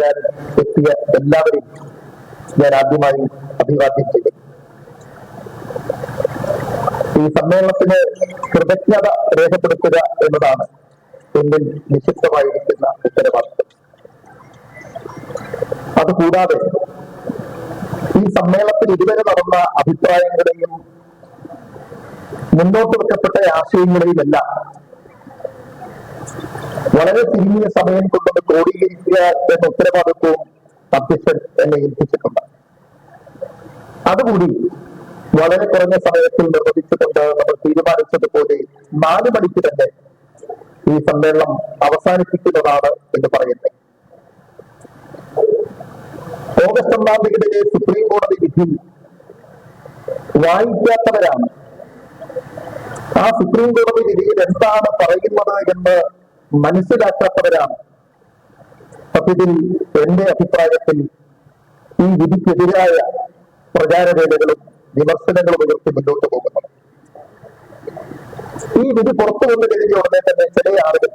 ചെയ്യാൻ എത്തിയ എല്ലാവരെയും ഞാൻ ആദ്യമായി അഭിവാദ്യം ചെയ്യും ഈ സമ്മേളനത്തിന് കൃതജ്ഞത രേഖപ്പെടുത്തുക എന്നതാണ് എന്നിൽ നിക്ഷിപ്തമായിരിക്കുന്ന ഉത്തരവാദിത്വം. അതുകൂടാതെ ഈ സമ്മേളനത്തിൽ ഇതുവരെ നടന്ന അഭിപ്രായങ്ങളെയും മുന്നോട്ട് വെക്കപ്പെട്ട ആശയങ്ങളെയും എല്ലാം വളരെ ചുരുങ്ങിയ സമയം കൊണ്ടൊന്ന് ക്രോഡീകരിക്കുക ഉത്തരവാദിത്വവും അധ്യക്ഷൻ എന്നെ ഏൽപ്പിച്ചിട്ടുണ്ട്. അതുകൂടി വളരെ കുറഞ്ഞ സമയത്തിൽ നിർവഹിച്ചുകൊണ്ട് നമ്മൾ തീരുമാനിച്ചതുപോലെ നാല് മണിക്ക് തന്നെ ഈ സമ്മേളനം അവസാനിപ്പിക്കുന്നതാണ് എന്ന് പറയുന്നത്. ഓഗസ്റ്റ് ഒന്നാം തീയതിയിലെ സുപ്രീം കോടതി വിധി വായിക്കാത്തവരാണ്. ആ സുപ്രീം കോടതി വിധിയിൽ എന്താണ് പറയുന്നത് എന്ന് മനസ്സിലാക്കാത്തവരാണ്. സത്യത്തിൽ എന്റെ അഭിപ്രായത്തിൽ ഈ വിധിക്കെതിരായ പ്രചാരവേലകളും വിമർശനങ്ങളും ഉയർത്തി മുന്നോട്ട് പോകുന്നത് ഈ വിധി പുറത്തു വന്നു കഴിഞ്ഞ ഉടനെ തന്നെ ചില ആളുകൾ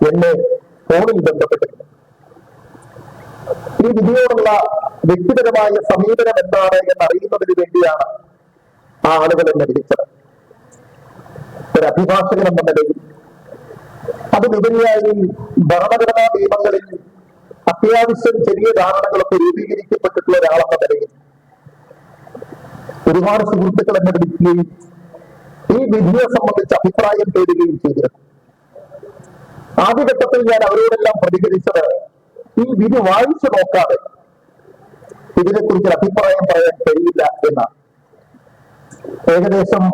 എന്നെ ഫോണിൽ ബന്ധപ്പെട്ടിരുന്നു ഈ വിധിയോടുള്ള വ്യക്തിപരമായ സമീപനം എന്താണ് എന്ന് അറിയുന്നതിന് വേണ്ടിയാണ് ആ ആളുകൾ എന്നെ വിളിച്ചത്. ഒരു അഭിഭാഷകൻ നിലയിൽ അതിലുപരിയായി ഭരണഘടനാ നിയമങ്ങളിൽ അത്യാവശ്യം ചെറിയ ധാരണകളൊക്കെ രൂപീകരിക്കപ്പെട്ടിട്ടുള്ള ഒരാളെന്ന നിലയിൽ ഒരുപാട് സുഹൃത്തുക്കൾ എന്നെ വിളിക്കുകയും ഈ വിധിയെ സംബന്ധിച്ച് അഭിപ്രായം തേടുകയും ചെയ്തിരുന്നു. ആദ്യഘട്ടത്തിൽ ഞാൻ അവരോടെല്ലാം പ്രതികരിച്ചത് ഈ വിധി വായിച്ചു നോക്കാതെ ഇതിനെക്കുറിച്ച് അഭിപ്രായം പറയാൻ കഴിയില്ല എന്നാണ്. ഏകദേശം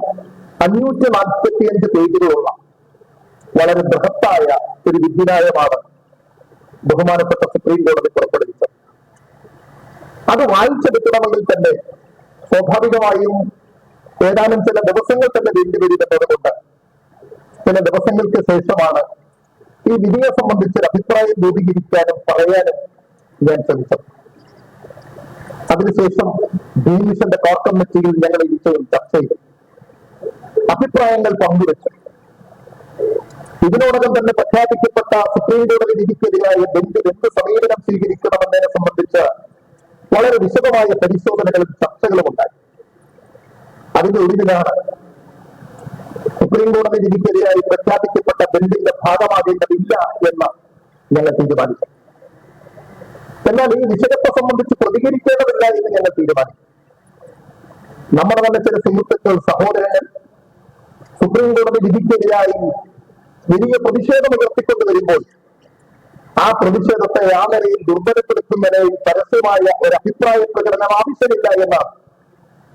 അഞ്ഞൂറ്റി നാൽപ്പത്തിയഞ്ച് പേജുകളുള്ള വളരെ ബൃഹത്തായ ഒരു വിധിന്യായമാണ് ബഹുമാനപ്പെട്ട സുപ്രീം കോടതി പുറപ്പെടുവിച്ചത്. അത് വായിച്ചെടുക്കണമെങ്കിൽ തന്നെ സ്വാഭാവികമായും ഏതാനും ചില ദിവസങ്ങൾ തന്നെ വേണ്ടിവരുമെന്നതുകൊണ്ട് ചില ദിവസങ്ങൾക്ക് ശേഷമാണ് ഈ വിധിയെ സംബന്ധിച്ച് അഭിപ്രായം രൂപീകരിക്കാനും പറയാനും ഞാൻ ശ്രമിച്ചത്. അതിനുശേഷം ഡീമിഷന്റെ കോർ കമ്മിറ്റിയിൽ ഞങ്ങൾ ഈ വിഷയം ചർച്ച ചെയ്തു. അഭിപ്രായങ്ങൾ പങ്കുവച്ചു. ഇതിനോടകം തന്നെ പ്രഖ്യാപിക്കപ്പെട്ട സുപ്രീം കോടതി വിധിക്കെതിരായ ബെഞ്ച് എന്ത് സമീപനം സ്വീകരിക്കണമെന്നതിനെ സംബന്ധിച്ച് വളരെ വിശദമായ പരിശോധനകളും ചർച്ചകളും ഉണ്ടായി. അതിന്റെ ഒടുവിലാണ് സുപ്രീം കോടതി വിധിക്കെതിരായി പ്രഖ്യാപിക്കപ്പെട്ട ബെഞ്ചിന്റെ ഭാഗമാകേണ്ടതില്ല എന്ന് ഞങ്ങൾ തീരുമാനിച്ചു. എന്നാൽ ഈ വിഷയത്തെ സംബന്ധിച്ച് പ്രതികരിക്കേണ്ടതില്ല എന്ന് ഞങ്ങൾ തീരുമാനിച്ചു. നമ്മുടെ തന്നെ ചില സുഹൃത്തുക്കൾ സഹോദരങ്ങൾ സുപ്രീം കോടതി വിധിക്കെതിരായി വലിയ പ്രതിഷേധം ഉയർത്തിക്കൊണ്ട് വരുമ്പോൾ ആ പ്രതിഷേധത്തെ ആ നിലയിൽ ദുർബലപ്പെടുത്തുന്നതിനായി പരസ്യമായ ഒരു അഭിപ്രായ പ്രകടനം ആവശ്യമില്ല എന്നാണ്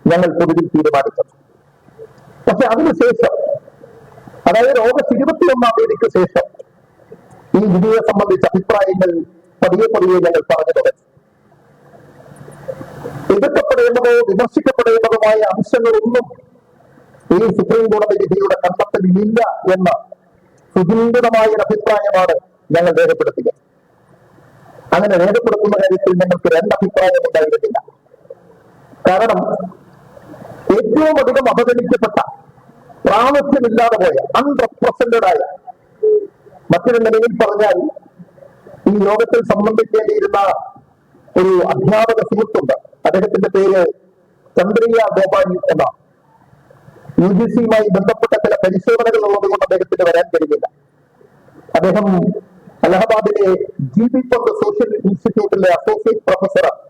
ഞങ്ങൾ പൊതുവിൽ തീരുമാനിച്ചത് പക്ഷെ അതിനുശേഷം അതായത് ഓഗസ്റ്റ് ഇരുപത്തിയൊന്നാം തീയതിക്ക് ശേഷം ഈ വിധിയെ സംബന്ധിച്ച അഭിപ്രായങ്ങൾ പതിയെ പതിയെ ഞങ്ങൾ പറഞ്ഞു തുടങ്ങി. എതിർക്കപ്പെടേണ്ടതോ വിമർശിക്കപ്പെടേണ്ടതുമായ അംശങ്ങളൊന്നും ഈ സുപ്രീം കോടതി വിധിയുടെ കണ്ടെത്തലില്ല എന്ന ഒരു അഭിപ്രായമാണ് ഞങ്ങൾ രേഖപ്പെടുത്തുക. അങ്ങനെ രേഖപ്പെടുത്തുന്ന കാര്യത്തിൽ ഞങ്ങൾക്ക് രണ്ടഭിപ്രായം ഉണ്ടായിരുന്നില്ല. കാരണം ഏറ്റവും അധികം അവഗണിക്കപ്പെട്ട പ്രാമുഖ്യമില്ലാതെ പോയ അൺറെപ്രസെന്റഡ് ആയ മറ്റൊരു നിലയിൽ പറഞ്ഞാൽ ഈ ലോകത്തിൽ സംബന്ധിക്കേണ്ടിയിരുന്ന ഒരു അധ്യാപക സുഹൃത്തുണ്ട്. അദ്ദേഹത്തിന്റെ പേര് ചന്ദ്രിയ ഗോപാലി എന്നാണ്. യു ജി സിയുമായി ബന്ധപ്പെട്ട ചില പരിശോധനകൾ ഉള്ളത് കൊണ്ട് അദ്ദേഹത്തിന് വരാൻ കഴിയില്ല. അദ്ദേഹം അലഹബാദിലെ ജി ബി പന്ത് സോഷ്യൽ ഇൻസ്റ്റിറ്റ്യൂട്ടിലെ അസോസിയേറ്റ് പ്രൊഫസറാണ്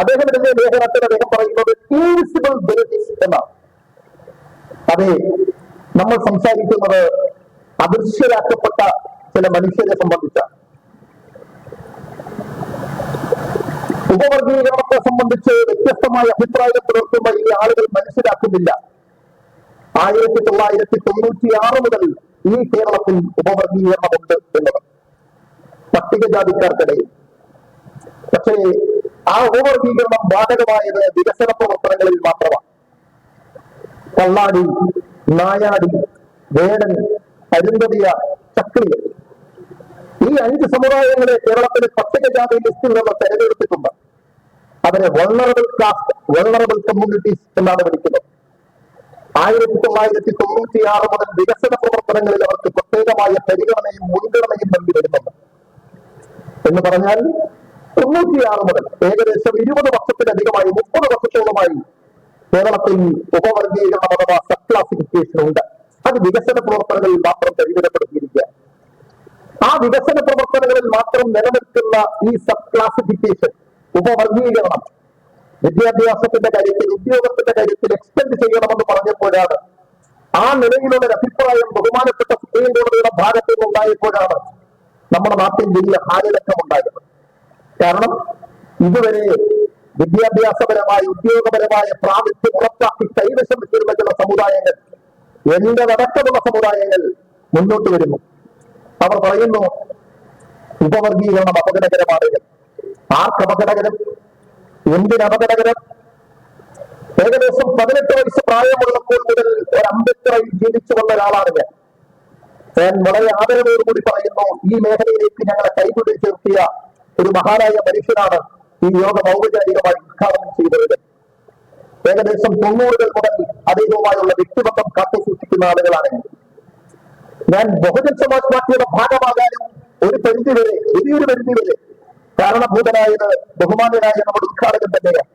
അദ്ദേഹം എഴുതിയ ലേഖനത്തിൽ അദ്ദേഹം പറയുന്നത് ഇൻവിസിബിൾ ബെനിഫിറ്റ്സ് എന്നാണ്. അതെ നമ്മൾ സംസാരിക്കുന്നത് അദൃശ്യരാക്കപ്പെട്ട ചില മനുഷ്യരെ സംബന്ധിച്ചാണ്. ഉപവർഗീകരണത്തെ സംബന്ധിച്ച് വ്യത്യസ്തമായ അഭിപ്രായം പുലർത്തുന്ന ഈ ആളുകൾ മനസ്സിലാക്കുന്നില്ല. ആയിരത്തി തൊള്ളായിരത്തി തൊണ്ണൂറ്റി ആറ് മുതൽ ഈ കേരളത്തിൽ ഉപവർഗീകരണമുണ്ട് എന്നത്. പട്ടികജാതിക്കാർക്കിടയിൽ. പക്ഷേ ആ ഉപവർഗീകരണം ബാധകമായത് വികസന പ്രവർത്തനങ്ങളിൽ മാത്രമാണ്. കള്ളാടി നായാടി വേടൻ അരുന്തതിയ ചക്രിയ ഈ അഞ്ച് സമുദായങ്ങളെ കേരളത്തിലെ പട്ടികജാതി ലിസ്റ്റിൽ നിന്ന് തെരഞ്ഞെടുത്തിട്ടുണ്ട്. അവരെ വൾണറബിൾ കാസ്റ്റ് വൾണറബിൾ കമ്മ്യൂണിറ്റീസ് എന്നാണ് വിളിക്കുന്നത്. ആയിരത്തി തൊള്ളായിരത്തി തൊണ്ണൂറ്റി ആറ് മുതൽ വികസന പ്രവർത്തനങ്ങളിൽ അവർക്ക് പ്രത്യേകമായ പരിഗണനയും മുൻഗണനയും നൽകി വരുന്നുണ്ട് എന്ന് പറഞ്ഞാൽ തൊണ്ണൂറ്റിയാറ് മുതൽ ഏകദേശം ഇരുപത് വർഷത്തിലധികമായി മുപ്പത് വർഷത്തോളമായി കേരളത്തിൽ ഉപവർഗീകരണം അഥവാ സബ് ക്ലാസിഫിക്കേഷൻ ഉണ്ട്. അത് വികസന പ്രവർത്തനങ്ങളിൽ മാത്രം പരിമിതപ്പെടുത്തിയിരിക്കുക. ആ വികസന പ്രവർത്തനങ്ങളിൽ മാത്രം നിലനിൽക്കുന്ന ഈ സബ് ക്ലാസിഫിക്കേഷൻ ഉപവർഗീകരണം വിദ്യാഭ്യാസത്തിന്റെ കാര്യത്തിൽ ഉദ്യോഗത്തിന്റെ കാര്യത്തിൽ എക്സ്റ്റെൻഡ് ചെയ്യണമെന്ന് പറഞ്ഞപ്പോഴാണ് ആ നിലയിലുള്ള അഭിപ്രായം ബഹുമാനപ്പെട്ട സുപ്രീം കോടതിയുടെ ഭാഗത്തു നിന്നുണ്ടായപ്പോഴാണ് നമ്മുടെ നാട്ടിൽ വലിയ ഹാനിലക്കം ഉണ്ടായത്. കാരണം ഇതുവരെ വിദ്യാഭ്യാസപരമായ ഉദ്യോഗപരമായ പ്രാതിഥ്യം ഉറപ്പാക്കി കൈവശം വെച്ചിരുന്ന ചില സമുദായങ്ങൾ എന്റെ അടക്കമുള്ള സമുദായങ്ങൾ മുന്നോട്ട് വരുന്നു. അവർ പറയുന്നു ഉപവർഗീകരണം അപകടകരമാണ് ആർക്ക് അപകടകരം? എന്തിന് അപകടകരം? ഏകദേശം പതിനെട്ട് വയസ്സ് പ്രായമുള്ളപ്പോൾ മുതൽ ഒരു അംബേദ്കറായി ജീവിച്ചു വന്ന ഒരാളാണ് ഞാൻ. ഞാൻ വളരെ ആദരവോടുകൂടി പറയുന്നു ഈ മേഖലയിലേക്ക് ഞങ്ങളെ കൈപിടി ചേർത്തിയ ഒരു മഹാനായ മനുഷ്യനാണ് ഈ യോഗം ഔപചാരികമായി ഉദ്ഘാടനം ചെയ്തത്. ഏകദേശം തൊണ്ണൂറുകൾ മുതൽ അദ്ദേഹവുമായുള്ള വ്യക്തിബന്ധം കാത്തുസൂക്ഷിക്കുന്ന ആളുകളാണ് ഞാൻ. ബഹുജൻ സമാജ് പാർട്ടിയുടെ ഭാഗമാകാനും ഒരു പരിധി വരെ വലിയൊരു പരിധി വരെ കാരണഭൂതനായത് ബഹുമാനരായ നമ്മുടെ ഉദ്ഘാടകൻ തന്നെയാണ്.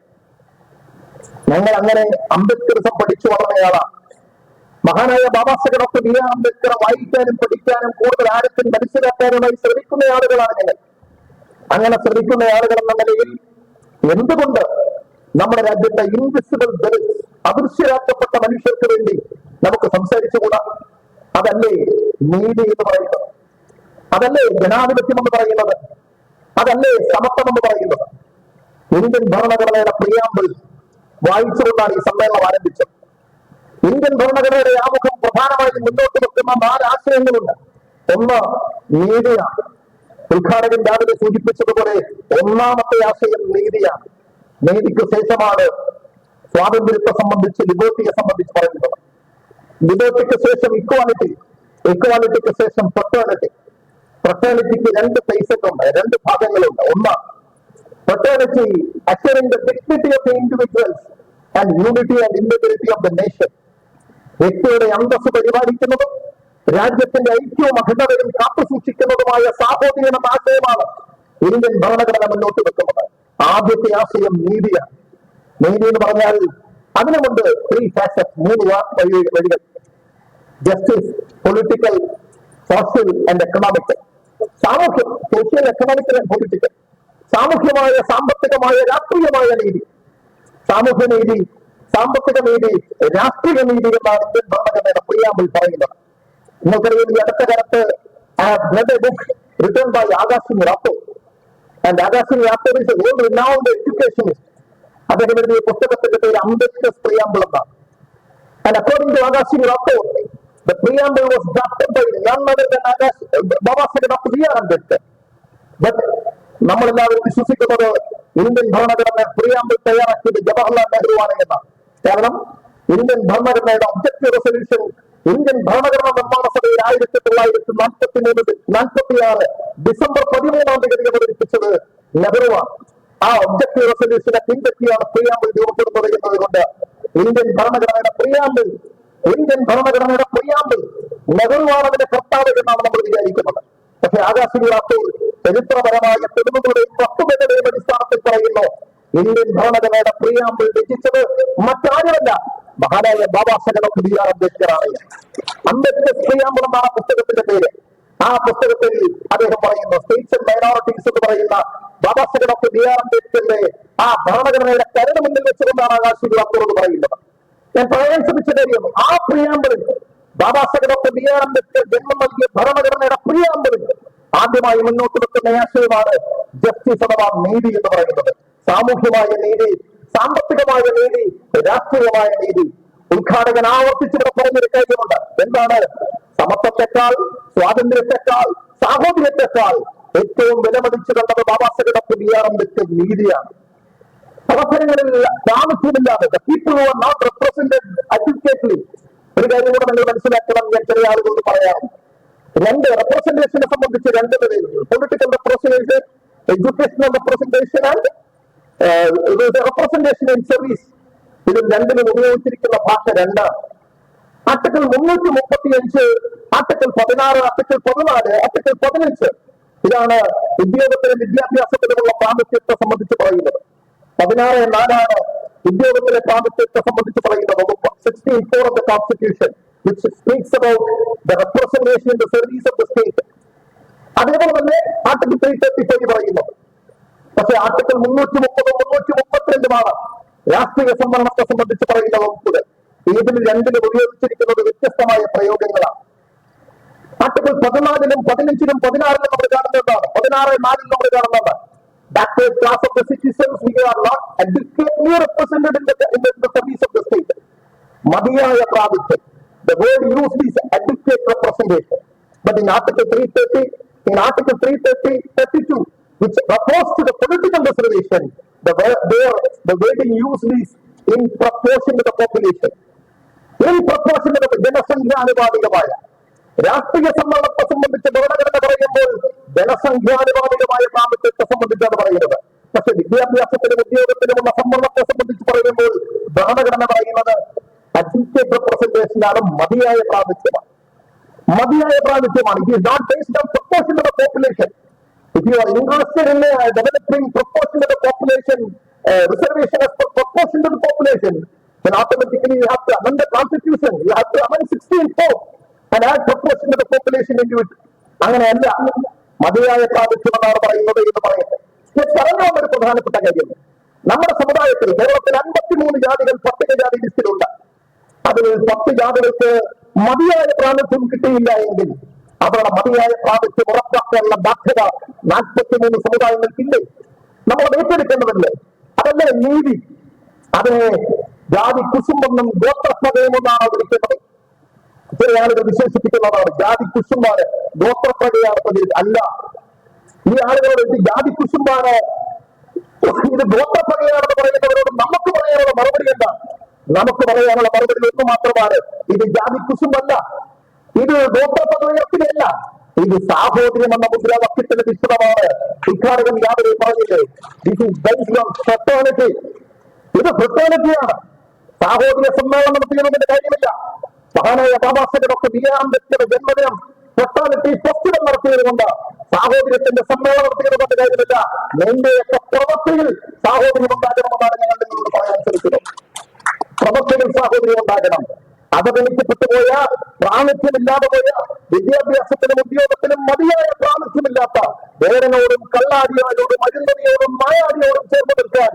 ഞങ്ങൾ അങ്ങനെ അംബേദ്കറിസം പഠിച്ചു വളർന്നയാളാണ്. മഹാനായ Baba Saheb doctor B R Ambedkar വായിക്കാനും പഠിക്കാനും കൂടുതൽ ആഴത്തിൽ മനസ്സിലാക്കാനുമായി ശ്രമിക്കുന്ന ആളുകളാണ് ഞങ്ങൾ. അങ്ങനെ ശ്രമിക്കുന്ന ആളുകൾ എന്ന നിലയിൽ എന്തുകൊണ്ട് നമ്മുടെ രാജ്യത്തെ ഇൻവിസിബിൾ ദളിത് അദൃശ്യരാക്കപ്പെട്ട മനുഷ്യർക്ക് വേണ്ടി നമുക്ക് സംസാരിച്ചുകൂടാ? അതല്ലേ നീതി എന്ന് പറയുന്നത്? അതല്ലേ ജനാധിപത്യം എന്ന് പറയുന്നത്? അതല്ലേ സമത്വം എന്ന് പറയുന്നത്? ഇന്ത്യൻ ഭരണഘടനയുടെ പ്രിയാമ്പിൾ വായിച്ചുകൊണ്ടാണ് ഈ സമ്മേളനം ആരംഭിച്ചത്. ഇന്ത്യൻ ഭരണഘടനയുടെ ആമുഖം പ്രധാനമായും മുന്നോട്ട് വെക്കുന്ന നാല് ആശയങ്ങളുണ്ട്. ഒന്ന് നീതിയാണ്. ഉദ്ഘാടകൻ രാവിലെ സൂചിപ്പിച്ചതുപോലെ ഒന്നാമത്തെ ആശയം നീതിയാണ്. നീതിക്ക് ശേഷമാണ് സ്വാതന്ത്ര്യത്തെ സംബന്ധിച്ച് ലിബർട്ടിയെ സംബന്ധിച്ച് പറയുന്നത്. ലിബർട്ടിക്ക് ശേഷം ഇക്വാലിറ്റി ഇക്വാലിറ്റിക്ക് ശേഷം ഫ്രട്ടേണിറ്റി ഫ്രട്ടേണിറ്റിക്ക് രണ്ട് ഫേസറ്റ് ഉണ്ട്. രണ്ട് ഭാഗങ്ങളുണ്ട്. ഒന്ന് fraternity assuring the dignity of the individuals and unity and integrity of the nation വ്യക്തിയുടെ അന്തസ് പരിപാലിക്കുന്നതും രാജ്യത്തിന്റെ ഐക്യവും അഖണ്ഡതയും കാത്തുസൂക്ഷിക്കുന്നതുമായ സാഹോദര്യം എന്ന ആശയമാണ് ഇന്ത്യൻ ഭരണഘടന മുന്നോട്ട് വെക്കുന്നത്. ആദ്യത്തെ ആശയം നീതിയാണ് നീതി എന്ന് പറഞ്ഞാൽ അതിനുമുണ്ട് ത്രീ ഫാസറ്റ് മൂന്ന് വഴികൾ. Justice political social and economical സാമൂഹ്യം social economical political സാമൂഹ്യമായ സാമ്പത്തികമായ രാഷ്ട്രീയമായ നീതി. സാമൂഹ്യ നീതി സാമ്പത്തിക നീതി രാഷ്ട്രീയ നീതി എന്നാണ് ഇന്ത്യൻ ഭരണഘടനയുടെ പ്രിയാമ്പിൾ പറയുന്നത്. നിങ്ങൾക്കറിയാം ഈ അടുത്ത കാലത്ത് book written by Akash Rathore and Akash Rathore is all renowned educationist അദ്ദേഹം എഴുതിയ പുസ്തകത്തിന്റെ പേര് അംബേദ്കർ പ്രിയാമ്പിൾ എന്നാണ്. And according to Akash Rathore, the preamble was drafted by none other than Aga, Baba Sahib Dr. B. Ambedkar. But നമ്മളെല്ലാവരും വിശ്വസിക്കുന്നത് Indian ഭരണഘടന preamble തയ്യാറാക്കിയത് ജവഹർലാൽ നെഹ്റു ആണ് എന്നാണ് കാരണം ഇന്ത്യൻ ഭരണഘടനയുടെ ഒബ്ജക്റ്റീവ് റെസൊല്യൂഷൻ ഇന്ത്യൻ ഭരണഘടന നിർമ്മാണ സഭയിൽ ആയിരത്തി തൊള്ളായിരത്തി നാൽപ്പത്തി മൂന്ന് നാൽപ്പത്തി ആറ് ഡിസംബർ പതിമൂന്നാം തീയതി അവതരിപ്പിച്ചത് നെഹ്റുവാണ് ആ ഒബ്ജക്റ്റീവ് റെസൊല്യൂഷനെ പിൻപറ്റിയാണ് പ്രിയാമ്പിൾ രൂപപ്പെടുന്നത് എന്നതുകൊണ്ട് ഇന്ത്യൻ ഭരണഘടനയുടെ പ്രിയാമ്പിൾ ഇന്ത്യൻ ഭരണഘടനയുടെ പ്രിയാമ്പിൾ നെഹ്റുവാണ് അതിന്റെ കർത്താവ് എന്നാണ് നമ്മൾ വിചാരിക്കുന്നത്. പക്ഷെ ആകാശിനി അപ്പോൾ ചരിത്രപരമായ തെളിവുകളുടെയും വസ്തുതകളുടെയും അടിസ്ഥാനത്തിൽ പറയുന്നു ഇന്ത്യൻ ഭരണഘടനയുടെ പ്രിയാമ്പിൾ രചിച്ചത് മറ്റാരുമല്ല മഹാനായ ബാബാ സാഹേബ് ബി ആർ അംബേദ്കർ ആണ് അംബേദ്കർ പ്രിയാമ്പിൾ എന്നാണ് പുസ്തകത്തിന്റെ പേര്. ആ പുസ്തകത്തിൽ അദ്ദേഹം പറയുന്നു സ്റ്റേറ്റ്സ് ആൻഡ് മൈനോറിറ്റീസ് എന്ന് പറയുന്ന ബാബാ ഡോക്ടർ ബി ആർ അംബേദ്കറിന്റെ ആ ഭരണഘടനയുടെ കരട് മുന്നിൽ വെച്ചുകൊണ്ടാണ് ആകാശ് റാത്തൂർ പറയുന്നത്. ഞാൻ പറയാൻ ശ്രമിച്ച കാര്യം ആ പ്രിയാമ്പലിൽ Baba Saheb doctor B R Ambedkar ജന്മം നൽകിയ ഭരണഘടനയുടെ പ്രിയാമ്പലിൽ ആദ്യമായി മുന്നോട്ട് വെക്കുന്ന ആശയമാണ് ജസ്റ്റിസ് അഥവാ നീതി എന്ന് പറയുന്നത്. സാമൂഹ്യമായ നീതി സാമ്പത്തികമായ നീതി രാഷ്ട്രീയമായ നീതി. ഉദ്ഘാടകൻ ആവർത്തിച്ചിവിടെ പറഞ്ഞൊരു കാര്യമുണ്ട്. എന്താണ്? സമത്വത്തെക്കാൾ സ്വാതന്ത്ര്യത്തെക്കാൾ സാഹോദര്യത്തെക്കാൾ ഏറ്റവും വിലമതിച്ചു കണ്ടത് Baba Saheb doctor B R Ambedkar നീതിയാണ്. അവസരങ്ങളിൽ താമസമില്ലാതെ people are not represented adequately ഒരു കാര്യം കൂടെ നിങ്ങൾ മനസ്സിലാക്കണം ഞാൻ ചെറിയ ആളുകളോട് പറയാം രണ്ട് റെപ്രസെന്റേഷനെ സംബന്ധിച്ച് രണ്ട് നിലയിലുണ്ട് political representation educational representation and representation in service ഇതിൽ രണ്ടിനും ഉപയോഗിച്ചിരിക്കുന്ന ഭാഷ രണ്ടാണ്. ആർട്ടിക്കിൾ മുന്നൂറ്റി മുപ്പത്തി അഞ്ച് ആർട്ടിക്കിൾ പതിനാറ് ആർട്ടിക്കിൾ പതിനാല് ആർട്ടിക്കിൾ പതിനഞ്ച്. ഇതാണ് ഉദ്യോഗത്തിലും വിദ്യാഭ്യാസത്തിലുമുള്ള പ്രാമുഖ്യത്തെ സംബന്ധിച്ച് പറയുന്നത്. പതിനാറ് നാലാണ് ഉദ്യോഗത്തിലെ പ്രാമുഖ്യത്തെ സംബന്ധിച്ച് പറയുന്ന വകുപ്പ് sixteen four of the constitution which speaks about the representation in the service of the state അതേപോലെ തന്നെ ആർട്ടിക്കിൾ ത്രീ തേർട്ടി ഫൈവ് പറയുന്നു. പക്ഷേ ആർട്ടിക്കിൾ മുന്നൂറ്റി മുപ്പത് മുന്നൂറ്റി മുപ്പത്തിരണ്ടുമാണ് രാഷ്ട്രീയ സംവരണത്തെ സംബന്ധിച്ച് പറയുന്ന വകുപ്പുകൾ ഇതിൽ രണ്ടിലും ഉപയോഗിച്ചിരിക്കുന്നത് വ്യത്യസ്തമായ പ്രയോഗങ്ങളാണ്. ആർട്ടിക്കിൾ പതിനാലിലും പതിനഞ്ചിലും പതിനാറിലും നമ്മൾ കാണുന്നതാണ് പതിനാറ് നാലിൽ നമ്മൾ കാണുന്നത് Backward class of the citizens we are not adequately represented in the in the service of the state മതിയായ പ്രാതിഥ്യം the word use is adequate representation but in article three thirty in article three thirty thirty two which refers to the political reservation, the, word- there, the wording used is in proportion to the population. in proportion to the ജനസംഖ്യാനുപാതികമായ രാഷ്ട്രീയ സമ്മർദ്ദത്തെ സംബന്ധിച്ച് ഭരണഘടന പറയുമ്പോൾ ജനസംഖ്യാനുപാതികമായ പ്രാമുഖ്യത്തെ സംബന്ധിച്ചാണ് പറയുന്നത്. പക്ഷെ വിദ്യാഭ്യാസത്തിലും ഉദ്യോഗത്തിലുമുള്ള സമ്മർദ്ദത്തെ സംബന്ധിച്ച് പറയുമ്പോൾ ഭരണഘടന പറയുന്നത് അഡ്വക്കേറ്റ് റെപ്രസെന്റേഷനാണ് മതിയായ പ്രാതിഥ്യമാണ് മതിയായ പ്രാതിഥ്യമാണ് it not based on proportion of population you are interested in uh, developing of the population uh, reservation as per proportion to then automatically you have to amend the constitution. You have to amend 16 the population into it അങ്ങനെയല്ല മതിയായ പ്രാമുഖ്യം പറയുന്നത് എന്ന് പറയട്ടെ. ഞാൻ പറഞ്ഞു വന്ന ഒരു പ്രധാനപ്പെട്ട കാര്യം. നമ്മുടെ സമുദായത്തിൽ കേരളത്തിൽ അൻപത്തിമൂന്ന് ജാതികൾ പട്ടികജാതി ലിസ്റ്റിലുണ്ട്. അതിൽ പത്ത് ജാതികൾക്ക് മതിയായ പ്രാമുഖ്യം കിട്ടിയില്ല എങ്കിൽ അവരുടെ മതിയായ പ്രാമുഖ്യം ഉറപ്പാക്കാനുള്ള ബാധ്യത നാൽപ്പത്തിമൂന്ന് സമുദായങ്ങൾക്കില്ലേ? നമ്മൾ ഏറ്റെടുക്കേണ്ടതല്ലേ? അതല്ലേ നീതി? അതിനെ ജാതി കുസുമ്പെന്നും ഗോത്രപ്രകയമെന്നാണ് വിളിക്കേണ്ടത്. ചില ആളുകൾ വിശേഷിപ്പിക്കുന്നതാണ്. ജാതി കുസുമ്പാണ് ഗോത്രപ്രകയാണ് അല്ല. ഈ ആളുകളോട് ഇത് ജാതി കുസുമ്പാണ് ഇത് ഗോത്രപ്രകയാണെന്ന് പറയുന്നവരോട് നമുക്ക് പറയാനുള്ള മറുപടി എന്താ? നമുക്ക് പറയാനുള്ള മറുപടി ഒന്ന് മാത്രമാണ്. ഇത് ജാതി കുസുമല്ല ഇത് ഗോത്രപ്പകയത്തിലല്ല ഇത് സാഹോദര്യം എന്ന മുദ്രാവാക്യത്തിന്റെ വിശദമാണ് ഇക്കാര്യം യാതൊരു പറഞ്ഞില്ലേ ദിസ് ഇസ് ഇത് ഫ്രട്ടേണിറ്റിയാണ് സാഹോദര്യ സമ്മേളനം നടത്തിയതിന്റെ കാര്യമില്ല. മഹാനായ ബാബാസാഹേബ് ഡോക്ടർ ബി ആർ അംബേദ്കറുടെ ജന്മദിനം ഫ്രട്ടേണിറ്റി പ്രസ്തുതം നടത്തിയത് കൊണ്ട് സാഹോദര്യത്തിന്റെ സമ്മേളനം നടത്തിയത് കൊണ്ട് കാര്യമില്ല നിന്റെയൊക്കെ പ്രവൃത്തിയിൽ സാഹോദര്യം ഉണ്ടാകണമെന്നാണ് ഞങ്ങൾ നിങ്ങളോട് പറയാൻ ശ്രമിക്കുന്നത് പ്രവൃത്തിയിൽ സാഹോദര്യം ഉണ്ടാകണം. പോയ പ്രാമുഖ്യമില്ലാതെ പോയ വിദ്യാഭ്യാസത്തിനും ഉദ്യോഗത്തിനും മതിയായ പ്രാമുഖ്യമില്ലാത്ത വേരനോടും കള്ളാടിയോടും അഴിമതിയോടും മായാടിയോടും ചേർന്ന് നിൽക്കാൻ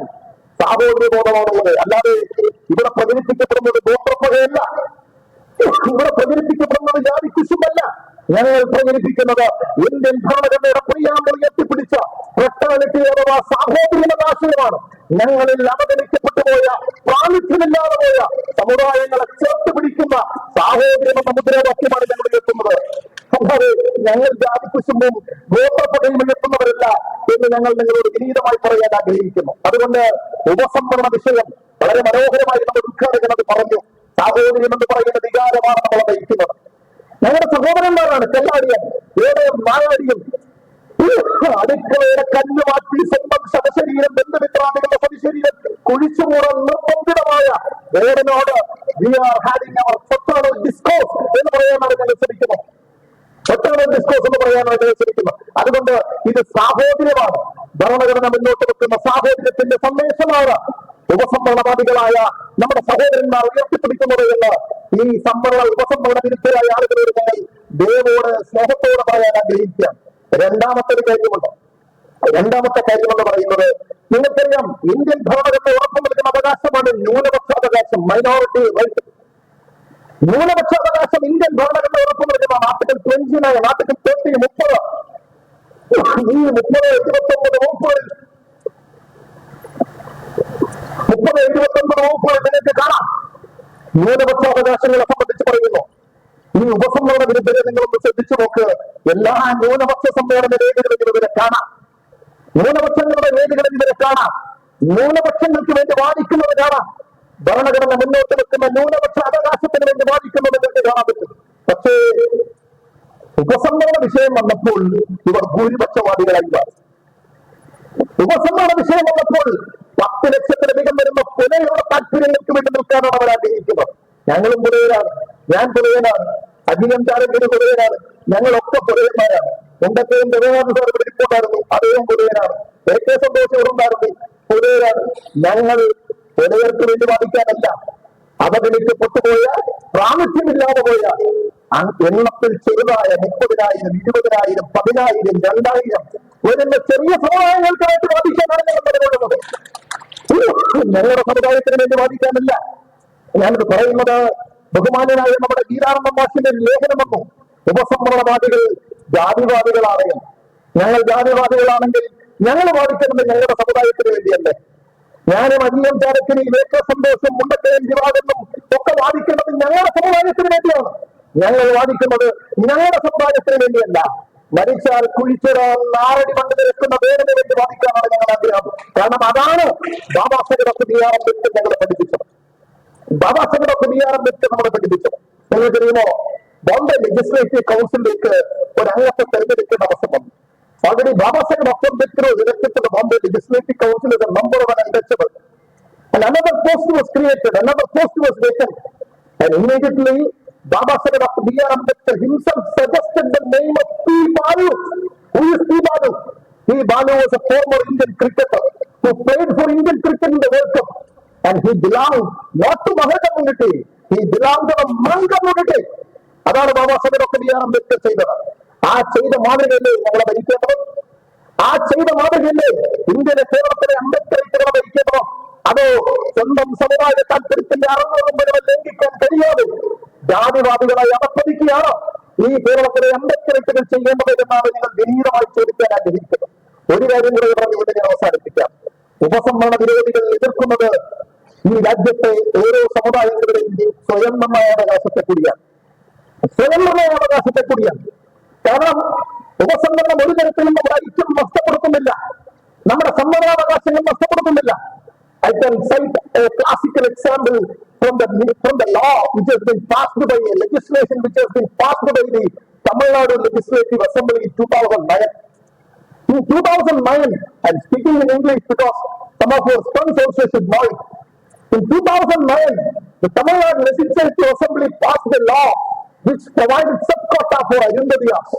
സാഹോദര്യ ബോധമാണുള്ളത് അല്ലാതെ ഇവിടെ പ്രചരിപ്പിക്കപ്പെടുന്നത് ഗോത്രപ്പകയല്ല ഇവിടെ പ്രചരിപ്പിക്കപ്പെടുന്നത് ജാതി കുശുമല്ല. ഞങ്ങൾ പ്രചരിപ്പിക്കുന്നത് ഇന്ത്യൻ ഭരണഘടനയുടെ പ്രിയാമ്പൽ എത്തിപ്പിടിച്ച ഫ്രട്ടാലിറ്റി അഥവാ സാഹോദര്യം ഞങ്ങളിൽ അവഗണിക്കപ്പെട്ടു പോയ പ്രാമുഖ്യമില്ലാതെ പോയ സമുദായങ്ങളെ ചേർത്ത് പിടിക്കുന്ന സാഹോദര്യം എന്ന മുദ്രാവാക്യമാണ് ഞങ്ങൾ എത്തുന്നത് അല്ലാതെ ഞങ്ങൾ ജാതി ഗോത്രപ്പടയും എത്തുന്നവരല്ല എന്ന് ഞങ്ങൾ നിങ്ങളോട് വിനീതമായി പറയാൻ ആഗ്രഹിക്കുന്നു. അതുകൊണ്ട് ഉപസംഭരണ വിഷയം വളരെ മനോഹരമായി നമ്മുടെ ഉദ്ഘാടകൻ അത് പറഞ്ഞു. സാഹോദര്യം എന്ന് പറയുന്ന വികാരമാണ് നമ്മളെ നയിക്കുന്നത് ഞങ്ങളുടെ സഹോദരന്മാരാണ് ചെല്ലാടിയൻ ഏതോ നായാടിയും അടുക്കളയുടെ കല്ല് മാറ്റി സ്വന്തം ശവശരീരം ബന്ധുമിത്രാദികളുടെ സവിശരീരം കുഴിച്ചുമൂടാൻ നിർബന്ധിതമായ വേടനോട് we are having our discourse എന്ന് പറയാനാണ് ഞങ്ങൾ ശ്രമിക്കുന്നത് ഫെറ്റേണൽ ഡിസ്കോസ് എന്ന് പറയാനായിട്ട് അതുകൊണ്ട് ഇത് സാഹോദര്യമാണ്. ഭരണഘടന മുന്നോട്ട് വെക്കുന്ന സാഹോദര്യത്തിന്റെ സന്ദേശമാണ് ഉപസംവരണവാദികളായ നമ്മുടെ സഹോദരന്മാർ ഉയർത്തിപ്പിടിക്കുന്നത് എന്ന് ഈ സംവരണ ഉപസംവരണ വിരുദ്ധരായ ഞങ്ങൾ ദൈവോട് സ്നേഹത്തോടെ പറയാൻ ആഗ്രഹിക്കാം. രണ്ടാമത്തെ ഒരു കാര്യമുണ്ട്. രണ്ടാമത്തെ കാര്യം എന്ന് പറയുന്നത് നിങ്ങൾക്കറിയാം ഇന്ത്യൻ ഭരണഘടന ഉറപ്പു നൽകുന്ന അവകാശമാണ് ന്യൂനപക്ഷ അവകാശം മൈനോറിറ്റി റൈറ്റ് ന്യൂനപക്ഷ അവകാശം ഇന്ത്യൻ ഗവൺമെന്റ് ഉറപ്പു നൽകുന്ന article twenty nine article thirty മുപ്പത്. ഈ മുപ്പത് ഇരുപത്തി ഒമ്പത് വകുപ്പുകളിൽ മുപ്പത് എഴുപത്തി ഒമ്പത് വകുപ്പുകൾ നിങ്ങൾക്ക് കാണാം. ന്യൂനപക്ഷ അവകാശങ്ങളെ സംബന്ധിച്ച് പറയുന്നു. ഈ ഉപസംവരണ വിരുദ്ധരെ നിങ്ങളൊന്ന് ശ്രദ്ധിച്ചു നോക്ക്. എല്ലാ ന്യൂനപക്ഷ സമ്മേളന രേഖകളും ഇവരെ കാണാം. ന്യൂനപക്ഷങ്ങളുടെ രേഖകളിൽ ഇവരെ കാണാം. ന്യൂനപക്ഷങ്ങൾക്ക് വേണ്ടി വാദിക്കുന്നത് ഭരണഘടന മുന്നോട്ട് വെക്കുന്ന ന്യൂനപക്ഷ അവകാശത്തിന് വേണ്ടി ബാധിക്കുന്നത് നിങ്ങൾക്ക് കാണാൻ പറ്റും. പക്ഷേ ഉപസംഹരണ വിഷയം വന്നപ്പോൾ ഇവർ ഭൂരിപക്ഷവാദികളായി മാറി ഉപസംഹാര വിഷയം വന്നപ്പോൾ പത്ത് ലക്ഷത്തിലധികം വരുന്ന പുനയുള്ള താല്പര്യങ്ങൾക്ക് വേണ്ടി നിൽക്കാനാണ് അവർ ആഗ്രഹിക്കുന്നത്. ഞങ്ങളും പുലയനാണ് ഞാൻ പുലയനാണ്. അധികം ചാരത്തിന് പുലയനാണ്. ഞങ്ങളൊക്കെ പുലയന്മാരാണ്. എന്തൊക്കെയും ദേവനാഥ് സാർ ഇവിടെ ഇരിപ്പുണ്ടായിരുന്നു അദ്ദേഹം പുലയനാണ്. ഏറ്റവും സന്തോഷം ഉണ്ടായിരുന്നു. പുലയനാണ് ഞങ്ങൾ പുലയർക്ക് വേണ്ടി വാദിക്കാനല്ല അവഗണിക്കപ്പെട്ടുപോയ പ്രാമുഖ്യമില്ലാതെ പോയ എണ്ണത്തിൽ ചെറുതായ മുപ്പതിനായിരം ഇരുപതിനായിരം പതിനായിരം രണ്ടായിരം വരുന്ന ചെറിയ സമുദായങ്ങൾക്കായിട്ട് വാദിക്കാനാണ് ഞങ്ങളുടെ സമുദായത്തിന് വേണ്ടി വാദിക്കാനല്ല. ഞാനിത് പറയുന്നത് ബഹുമാനനായ നമ്മുടെ ഗീതാനന്ദ മാഷിന്റെ ലേഖനമെന്നും ലേഖനം ജാതിവാദികളാണെങ്കിൽ ഉപസംഹരണവാദികൾ ജാതിവാദികളാണ് ഞങ്ങൾ ജാതിവാദികളാണെങ്കിൽ ഞങ്ങൾ വാദിക്കുന്നത് ഞങ്ങളുടെ സമുദായത്തിന് വേണ്ടിയല്ലേ. ഞാനും അനിയം ചാരക്കിനി വേക്ക സന്തോഷം മുണ്ടക്കയം ദിവാകരനും ഒക്കെ വാദിക്കുന്നത് ഞങ്ങളുടെ സമുദായത്തിന് വേണ്ടിയാണ്. ഞങ്ങൾ വാദിക്കുന്നത് ഞങ്ങളുടെ സമുദായത്തിന് വേണ്ടിയല്ല. മരിച്ചാൽ കുഴിച്ചിടാൻ നാരടി പണ്ട് നിൽക്കുന്ന വേദന വേണ്ടി വാദിക്കാനാണ് ഞങ്ങൾ ആഗ്രഹം. കാരണം അതാണ് ബാബാ സാഹേബ് ബി ആർ അംബേദ്കർ ഞങ്ങളെ പഠിപ്പിച്ചത്. ബാബാ സാഹേബ് ബി ആർ അംബേദ്കർ നമ്മളെ പഠിപ്പിച്ചത്. നിങ്ങൾക്കറിയുമോ? ബോംബെ ലെജിസ്ലേറ്റീവ് കൗൺസിലിലേക്ക് ഒരു അംഗത്തെ തെരഞ്ഞെടുക്കേണ്ട അവസ്ഥ വന്നു. Already Baba Saheb Ambedkar was elected to the Bombay Legislative Council as a member of an untouchable. And another post was created, another post was vacant. And immediately, Baba Sahib Dr. B.R. Ambedkar himself suggested the name of P. Balu. Who is P. Balu? P. Balu was a former Indian cricketer who played for Indian cricket in the World Cup. And he belonged not to Maha community, he belonged to the Man community. ಅದಾರು Baba Saheb doctor B R Ambedkar ಸೈದರ ആ ചെയ്ത മാതൃകയല്ലേ നമ്മളെ ഭരിക്കേണ്ടത്? ആ ചെയ്ത മാതൃകയല്ലേ ഇന്ത്യയിലെ കേരളത്തിലെ അംബേദ്കർ ഭരിക്കേണ്ടത്? അതോ സ്വന്തം സമുദായ താല്പര്യത്തിന്റെ മുഴുവൻ ലംഘിക്കാൻ കഴിയാതെ ജാതിവാദികളായി അപപ്പതിക്കുകയാണോ ഈ കേരളത്തിലെ അംബേദ്കർ ചെയ്യേണ്ടത് എന്നാണ് നിങ്ങൾ വിനീതമായി ചോദിക്കാൻ ആഗ്രഹിക്കുന്നത് ഒരു കാര്യം കൂടെ പറഞ്ഞു കൊണ്ട് ഞാൻ അവസാനിപ്പിക്കാം. ഉപസംഹരണ വിരോധികൾ എതിർക്കുന്നത് ഈ രാജ്യത്തെ ഓരോ സമുദായങ്ങളുടെയും സ്വയം നിർണയാവകാശത്തെ കൂടിയാണ്. സ്വയം നിർണയാവകാശത്തെ കൂടിയാണ്. കാരണം ഉപസംഹരണം ഒരു തരത്തിലും നമ്മുടെ ഐക്യം നഷ്ടപ്പെടുത്തുന്നില്ല നമ്മുടെ സമ്മതാവകാശങ്ങൾ നഷ്ടപ്പെടുത്തുന്നില്ല I can cite a classical example from the from the law which has been passed by a legislation which has been passed by the Tamil Nadu legislative assembly two thousand nine In 2009, I'm speaking in English because some of your sons also should know it. In 2009, the Tamil Nadu Legislative Assembly passed a law which provided subquota for Arundadiyas.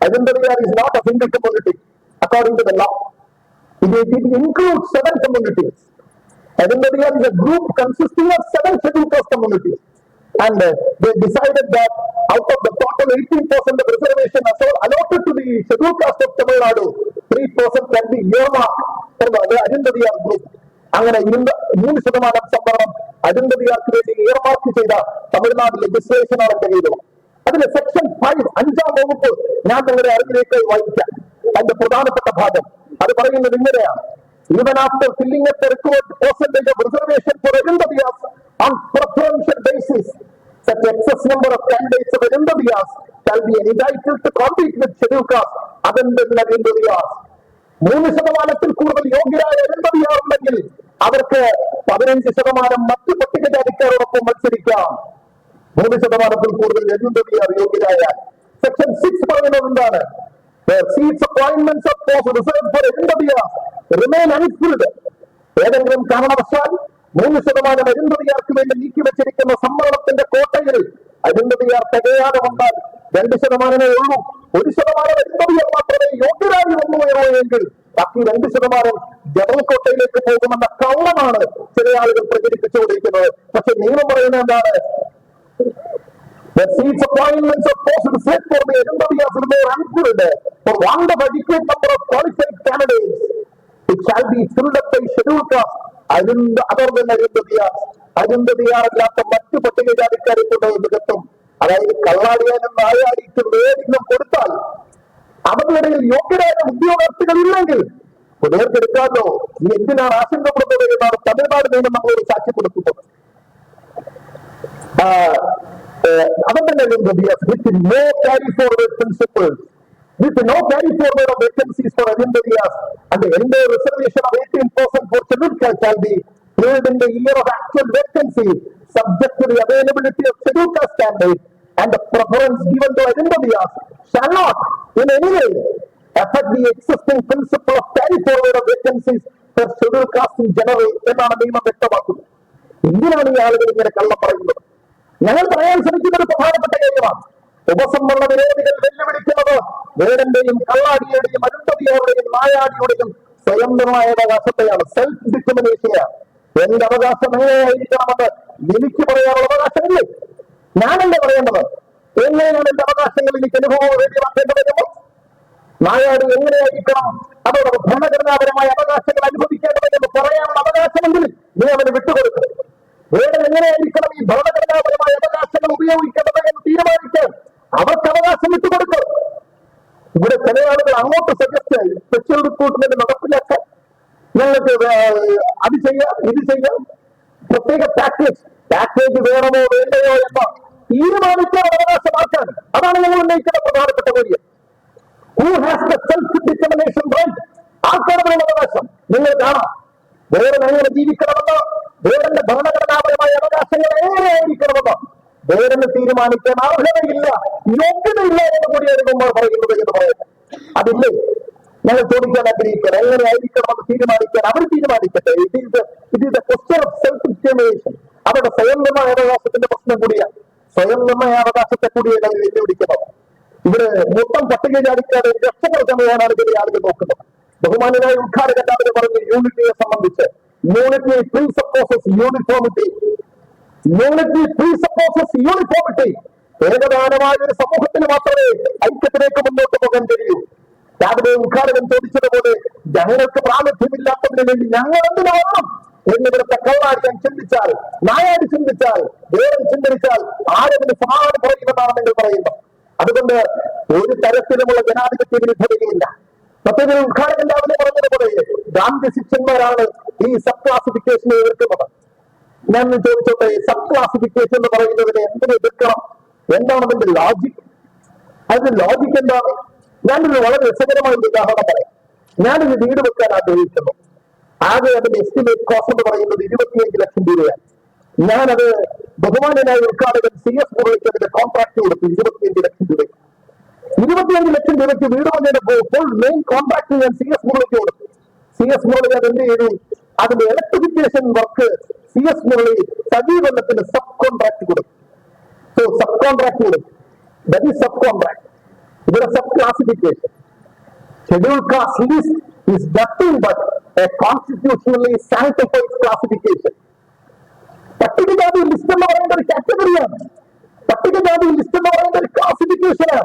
Arundadiyar is not a single community according to the law. It, it includes seven communities. Arundadiyar is a group consisting of seven scheduled caste communities. And uh, they decided that out of the total 18% of reservation allo- allotted to the scheduled caste of Tamil Nadu, 3% can be earmarked for the Arundadiyar group. അങ്ങനെ ഇരുന്ന മൂന്ന് ശതമാനം സംവരണം അരുന്ധതിയാർക്ക് വേണ്ടി ഇയർമാർക്ക് ചെയ്ത Tamil Nadu legislation ആണ് എന്റെ കയ്യിലുള്ളത് അതിലെ സെക്ഷൻ ഫൈവ് അഞ്ചാം വകുപ്പ് ഞാൻ നിങ്ങളുടെ അറിവിലേക്ക് വായിക്കാം അതിന്റെ പ്രധാനപ്പെട്ട ഭാഗം അത് പറയുന്നത് ഇങ്ങനെയാണ് after filling up the required percentage of reservation for Arundadiyas on preferential basis, such excess number of candidates of Arundadiyas shall be entitled to compete with scheduled caste other than. മൂന്ന് ശതമാനത്തിൽ കൂടുതൽ യോഗ്യരായ അരുന്ധതിയാർ അവർക്ക് പതിനഞ്ച് ശതമാനം മറ്റു പട്ടികജാതിക്കാരോടൊപ്പം മത്സരിക്കാം. മൂന്ന് ശതമാനത്തിൽ കൂടുതൽ അരുന്ധതിയാർ യോഗ്യരായ? സെക്ഷൻ സിക്സ് പറയുന്നത് എന്താണ്. ഏതെങ്കിലും കാരണവശാൽ മൂന്ന് ശതമാനം അരുന്ധതിയാർക്ക് വേണ്ടി വെച്ചിരിക്കുന്ന സമ്മേളനത്തിന്റെ കോട്ടയിൽ അരുന്ധതിയാർ തികയാതെ വന്നാൽ രണ്ട് ശതമാനമേ ഉള്ളൂ. ഒരു ശതമാനം അരുന്ധതിയാർ മാത്രമേ യോഗ്യരായി വന്നുകയുള്ളൂ എങ്കിൽ ബാക്കി രണ്ട് ശതമാനം ജനറൽ കോട്ടയിലേക്ക് പോകുമെന്ന കള്ളമാണ് ചില ആളുകൾ പ്രചരിപ്പിച്ചുകൊണ്ടിരിക്കുന്നത് പക്ഷെ നിയമം പറയുന്നത് എന്താണ് The seats appointments for the qualified candidates. It shall be filled by തന്നെ അരുന്ധതിയാർ അരുന്ധതിയാറല്ലാത്ത മറ്റു പട്ടികജാതിക്കാരെ കൊണ്ട് നികത്തും അതായത് കള്ളാടിയാനും നായാടിക്കും വേദിക്കും കൊടുത്താൽ അവരുടെ യോഗ്യരായ ഉദ്യോഗാർത്ഥികൾ ഇല്ലെങ്കിൽ പുനർക്കെടുക്കാമല്ലോ നീ എന്തിനാണ് ആശങ്കപ്പെടുന്നത് എന്നാണ് തമിഴ്നാട് നിയമം നമ്മളോട് സാക്ഷ്യപ്പെടുത്തുന്നത് uh, uh, years with no carry forward principles, with no carry forward of vacancies for Arundhatias, and of 18% for scheduled caste shall be filled in the year of actual vacancy, subject to the availability of scheduled candidates, and the preference given to Arundhatias shall not in any way affect the existing principle of carry forward of vacancies for scheduled caste in general എന്നാണ് നിയമം വ്യക്തമാക്കുന്നത് എന്തിനാണ് ഈ ആളുകൾ ഇങ്ങനെ കള്ളം പറയുന്നത് ഞങ്ങൾ പറയാൻ ശ്രമിക്കുന്ന ഒരു പ്രധാനപ്പെട്ട കാര്യമാണ് ഉപസംവരണ വിരോധികൾ വെല്ലുവിളിക്കുന്നത് വേടന്റെയും കള്ളാടിയുടെയും അരുന്ധതിയോടെയും നായാടിയുടെയും സ്വയം നിർണായാവകാശത്തെയാണ് സെൽഫ് ഡിറ്റർമിനേഷനെയാണ് എന്റെ അവകാശം എങ്ങനെയായിരിക്കണമെന്ന് എനിക്ക് പറയാനുള്ള അവകാശമില്ലേ? ഞാനല്ലേ പറയേണ്ടത്? എങ്ങനെയാണ് എന്റെ അവകാശങ്ങൾ എനിക്ക് അനുഭവം വേണ്ടിയാക്കേണ്ടത് നായാട് എങ്ങനെയായിരിക്കണം? അതോട് ഭരണഘടനാപരമായ അവകാശങ്ങൾ അനുഭവിക്കേണ്ടതെന്ന് പറയാനുള്ള അവകാശമെങ്കിൽ നീ അവന് വിട്ടുകൊടുക്കും. വേറെ എങ്ങനെയായിരിക്കണം ഈ ഭരണഘടനാപരമായ അവകാശങ്ങൾ ഉപയോഗിക്കേണ്ടത് എന്ന് തീരുമാനിക്കാൻ അവർക്ക് അവകാശം വിട്ടുകൊടുക്കും. ഇവിടെ ചില ആളുകൾ അങ്ങോട്ട് സജസ്റ്റ് ആയി സ്പെഷ്യൽ റിക്രൂട്ട്മെന്റ് നടപ്പിലാക്കാൻ. ഞങ്ങൾക്ക് അത് ചെയ്യാം ഇത് ചെയ്യാം. പ്രത്യേക പാക്കേജ് പാക്കേജ് വേണമോ വേണ്ടയോ എന്ന തീരുമാനിക്കാൻ അവകാശമാക്കാൻ അതാണ് ഞങ്ങൾ ഉന്നയിക്കുന്ന പ്രധാനപ്പെട്ട കാര്യം. Who has the self determination right ആർക്കാണ് അവകാശം? നിങ്ങൾ കാണാം. വേറെ എങ്ങനെ ജീവിക്കണമെന്ന് വേറെ ഭരണഘടനാപരമായ അവകാശങ്ങൾ എങ്ങനെയായിരിക്കണമെന്ന് വേറെ തീരുമാനിക്കാൻ അർഹതയില്ല യോഗ്യതയില്ല എന്ന് കൂടി പറയുന്നത് എന്ന് പറയുന്നത്. അതില്ലേ? ഞങ്ങൾ ചോദിക്കാൻ ആഗ്രഹിക്കണം എങ്ങനെയായിരിക്കണമെന്ന് തീരുമാനിക്കാൻ? അവർ തീരുമാനിക്കട്ടെ. It is it is of self determination അവരുടെ സ്വയം നിർണയ അവകാശത്തിന്റെ പ്രശ്നം കൂടിയാണ് സ്വയം അവകാശത്തെ കൂടിയാണ് അവർ വെല്ലുവിളിക്കുന്നത്. ഇവിടെ മൊത്തം പട്ടികജാതിക്കാരെ രക്ഷപ്പെടുത്തുന്നതാണ് ഇവരെ ആളുകൾ നോക്കുന്നത്. ബഹുമാനനായ ഉദ്ഘാടകൻ അവർ പറഞ്ഞു യൂണിറ്റിയെ സംബന്ധിച്ച് unity presupposes uniformity unity presupposes uniformity ഏകദാനമായ ഒരു സമൂഹത്തിന് മാത്രമേ ഐക്യത്തിലേക്ക് മുന്നോട്ട് പോകാൻ കഴിയൂ. രാവിലെ ഉദ്ഘാടനം ചോദിച്ചതുപോലെ ഞങ്ങൾക്ക് പ്രാമുഖ്യമില്ലാത്തതിന് വേണ്ടി ഞങ്ങൾ എന്തിനാവണം എന്നിവിടുത്തെ കള്ളാടിക്കാൻ ചിന്തിച്ചാൽ നായാടി ചിന്തിച്ചാൽ വേറെ ചിന്തിച്ചാൽ ആരെങ്കിലും സമാധാനം പറയുന്നതാണ് നിങ്ങൾ പറയുന്നത്. അതുകൊണ്ട് ഒരു തരത്തിലുമുള്ള ജനാധിപത്യ വിരുദ്ധതയില്ല സത്യത്തിൽ ഉദ്ഘാടനം രാവിലെ പറഞ്ഞതുപോലെ ഗാന്ധി ശിഷ്യന്മാരാണ് ഈ സബ് ക്ലാസിഫിക്കേഷനെ എതിർക്കുന്നത്. ഞാൻ ചോദിച്ചോട്ടെ സബ് ക്ലാസിഫിക്കേഷൻ എന്ന് പറയുന്നതിനെ എന്തിനെ എതിർക്കണം? എന്താണ് അതിന്റെ ലോജിക് അതിന്റെ ലോജിക് എന്താണ്? ഞാനൊരു വളരെ രസകരമായ ഒരു ഉദാഹരണം പറയാം. ഞാനൊരു വീട് വെക്കാൻ ആഗ്രഹിക്കുന്നു. ആകെ അതിന്റെ എസ്റ്റിമേറ്റ് കോസ്റ്റ് എന്ന് പറയുന്നത് ഇരുപത്തിയഞ്ച് ലക്ഷം രൂപയാണ്. ഞാനത് ബഹുമാനനായ ഉദ്ഘാടകൻ സി എസ് മുരളിക്ക് അതിന്റെ കോൺട്രാക്ട് കൊടുത്തു ഇരുപത്തിയഞ്ച് ലക്ഷം രൂപയ്ക്ക്. ഇരുപത്തിയഞ്ച് ലക്ഷം രൂപയ്ക്ക് വീട് വന്നപ്പോൾ മെയിൻ കോൺട്രാക്ട് ഞാൻ സി എസ് മുരളിക്ക് കൊടുത്തു. സി എസ് മുരളി അത് എന്ത് ചെയ്തു? അതിന്റെ electrification work C S Murali സജീവനത്തിന് sub contract കൊടുത്തു. സബ് കോൺട്രാക്ട് കൊടുത്തു. ദറ്റ് സബ് കോൺട്രാക്ട് ഇവിടെ sub classification scheduled caste list is nothing but a constitutionally sanctified classification. പട്ടികജാതി ലിസ്റ്റ് എന്ന് പറയുന്ന ഒരു കാറ്റഗറിയാണ് പട്ടികജാതി ലിസ്റ്റ് എന്ന് പറയുന്ന ഒരു ക്ലാസിഫിക്കേഷനാണ്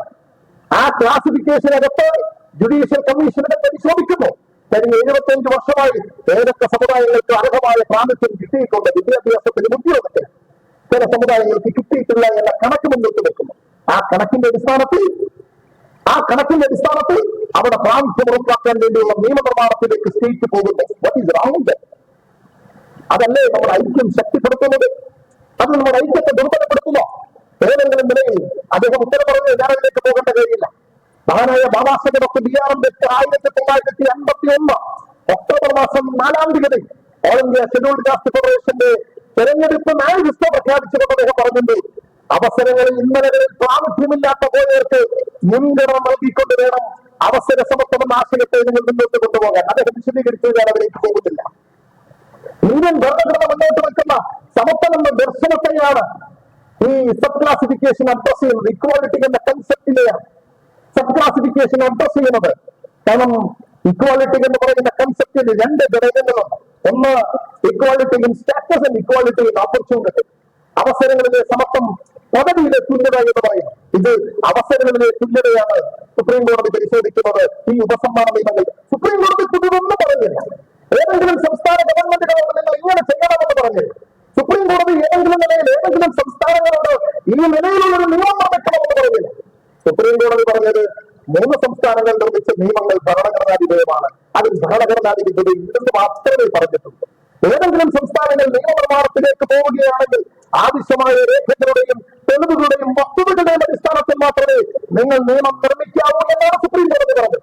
ആ ക്ലാസിഫിക്കേഷനകത്ത് ജുഡീഷ്യൽ കമ്മീഷനെ പരിശോധിക്കുന്നു കഴിഞ്ഞ എഴുപത്തിയഞ്ച് വർഷമായി ഏതൊക്കെ സമുദായങ്ങൾക്ക് അർഹമായ പ്രാമുഖ്യം കിട്ടിയിട്ടുണ്ട്? വിദ്യാഭ്യാസത്തിലും ഉദ്യോഗത്തിൽ ചില സമുദായങ്ങൾക്ക് കിട്ടിയിട്ടില്ല എന്ന കണക്ക് മുന്നോട്ട് വെക്കുന്നു. ആ കണക്കിന്റെ അടിസ്ഥാനത്തിൽ ആ കണക്കിന്റെ അടിസ്ഥാനത്തിൽ അവിടെ പ്രാമുഖ്യം ഉറപ്പാക്കാൻ വേണ്ടിയുള്ള നിയമനിർമ്മാണത്തിലേക്ക് സ്റ്റേറ്റ് പോകുന്നു. വാട്ട് ഈസ് റൗണ്ട് അതല്ലേ നമ്മുടെ ഐക്യം ശക്തിപ്പെടുത്തുന്നത്? അത് നമ്മുടെ ഐക്യത്തെ ദുർബലപ്പെടുത്തുന്നു? ഏതെങ്കിലും നിലയിൽ അദ്ദേഹം ഉത്തരം പറഞ്ഞ് ഞാനതിലേക്ക് പോകേണ്ട കാര്യമില്ല. മഹാനായ ബാബാസാഹേബ് ബി ആർ അംബേദ്കർ ആയിരത്തി തൊള്ളായിരത്തി അമ്പത്തി ഒന്ന് ഒക്ടോബർ മാസം നാലാം തീയതി ഓൾ ഇന്ത്യ ഷെഡ്യൂൾഡ് കാസ്റ്റ് ഫെഡറേഷന്റെ തെരഞ്ഞെടുപ്പ് മാനിഫെസ്റ്റോ പ്രഖ്യാപിച്ചുകൊണ്ട് അദ്ദേഹം പറഞ്ഞിട്ടുണ്ട്. അവസരങ്ങളിൽ ഇന്നലകളിൽ പ്രാമുഖ്യമില്ലാത്ത പോയവർക്ക് മുൻഗണന നൽകിക്കൊണ്ട് വേണം അവസര സമത്വം എന്ന ആശയത്തെ നിങ്ങൾ മുന്നോട്ട് കൊണ്ടുപോകാൻ. അദ്ദേഹം വിശദീകരിച്ചു ഞാൻ അതിലേക്ക് പോകുന്നില്ല. ഇന്ത്യൻ ഭരണഘടന മുന്നോട്ട് വെക്കുന്ന സമത്വം എന്ന ദർശനത്തെയാണ് ഈ സബ് ക്ലാസിഫിക്കേഷൻ അഡ്രസ് ചെയ്യുന്നത്. ഇക്വാലിറ്റി എന്ന കൺസെപ്റ്റിനെയാണ് സബ് ക്ലാസിഫിക്കേഷൻ അഡ്രസ് ചെയ്യുന്നത്. കാരണം ഇക്വാലിറ്റി എന്ന് പറയുന്ന കൺസെപ്റ്റിൽ രണ്ട് ഘടകങ്ങളുണ്ട് ഒന്ന് equality in status and equality opportunity അവസരങ്ങളിലെ സമത്വം പദവിയിലെ തുല്യത എന്ന് പറയും ഇത് അവസരങ്ങളിലെ തുല്യതയാണ് സുപ്രീം കോടതി പരിശോധിക്കുന്നത്. ഈ ഉപസംഹാര നിയമങ്ങൾ സുപ്രീം കോടതി പുതിയതൊന്നും പറഞ്ഞില്ല. ഏതെങ്കിലും സംസ്ഥാന ഗവൺമെന്റുകളോട് നിങ്ങൾ ഇങ്ങനെ ചെയ്യണമെന്ന് പറഞ്ഞു. സുപ്രീം കോടതി ഏതെങ്കിലും നിലയിൽ ഏതെങ്കിലും സംസ്ഥാനങ്ങളോട് ഈ നിലയിലുള്ള ഒരു നിയമം നടക്കണമെന്ന് പറഞ്ഞില്ല. സുപ്രീം കോടതി പറഞ്ഞത് മൂന്ന് സംസ്ഥാനങ്ങൾ നിർമ്മിച്ച നിയമങ്ങൾ ഭരണഘടനാ വിധേയമാണ്. അതിൽ ഭരണഘടനാ വിധേയത ഇല്ലെന്ന് മാത്രമേ പറഞ്ഞിട്ടുള്ളൂ. ഏതെങ്കിലും സംസ്ഥാനങ്ങൾ നിയമനിർമ്മാണത്തിലേക്ക് പോവുകയാണെങ്കിൽ ആവശ്യമായ രേഖകളുടെയും തെളിവുകളുടെയും വസ്തുതകളുടെയും അടിസ്ഥാനത്തിൽ മാത്രമേ നിങ്ങൾ നിയമം നിർമ്മിക്കാവൂ എന്നാണ് സുപ്രീം കോടതി പറഞ്ഞത്.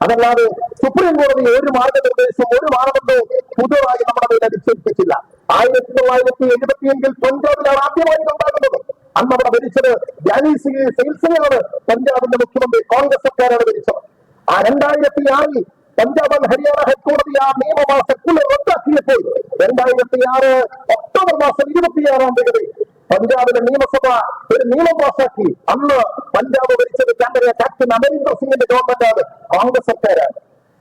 അതല്ലാതെ സുപ്രീം കോടതി ഒരു മാർഗനിർദ്ദേശം ഒരു മാനദണ്ഡവും പുതുതായി നമ്മുടെ മേൽ അടിച്ചേൽപ്പിച്ചില്ല ആയിരത്തി തൊള്ളായിരത്തി എഴുപത്തിയഞ്ചിൽ പഞ്ചാബിലാണ് ആദ്യമായി ഉണ്ടാകുന്നത്. അന്ന് അവിടെ ഭരിച്ചത് ജാനീസിംഗ് സിംഗ് ആണ് പഞ്ചാബിന്റെ മുഖ്യമന്ത്രി കോൺഗ്രസ് സർക്കാരാണ് ഭരിച്ചത്. ആ രണ്ടായിരത്തി ആറിൽ പഞ്ചാബ് ഹരിയാന ഹൈക്കോടതി ആ നിയമമാ സെക്കുലർ റദ്ദാക്കിയപ്പോൾ രണ്ടായിരത്തി ആറ് ഒക്ടോബർ മാസം ഇരുപത്തിയാറാം തീയതി പഞ്ചാബിലെ നിയമസഭ ഒരു നിയമം പാസാക്കി. അന്ന് പഞ്ചാബ് ഭരിച്ചത് കേന്ദ്ര ക്യാപ്റ്റൻ അമരീന്ദർ സിംഗിന്റെ ഗവൺമെന്റാണ് കോൺഗ്രസ് സർക്കാരാണ്.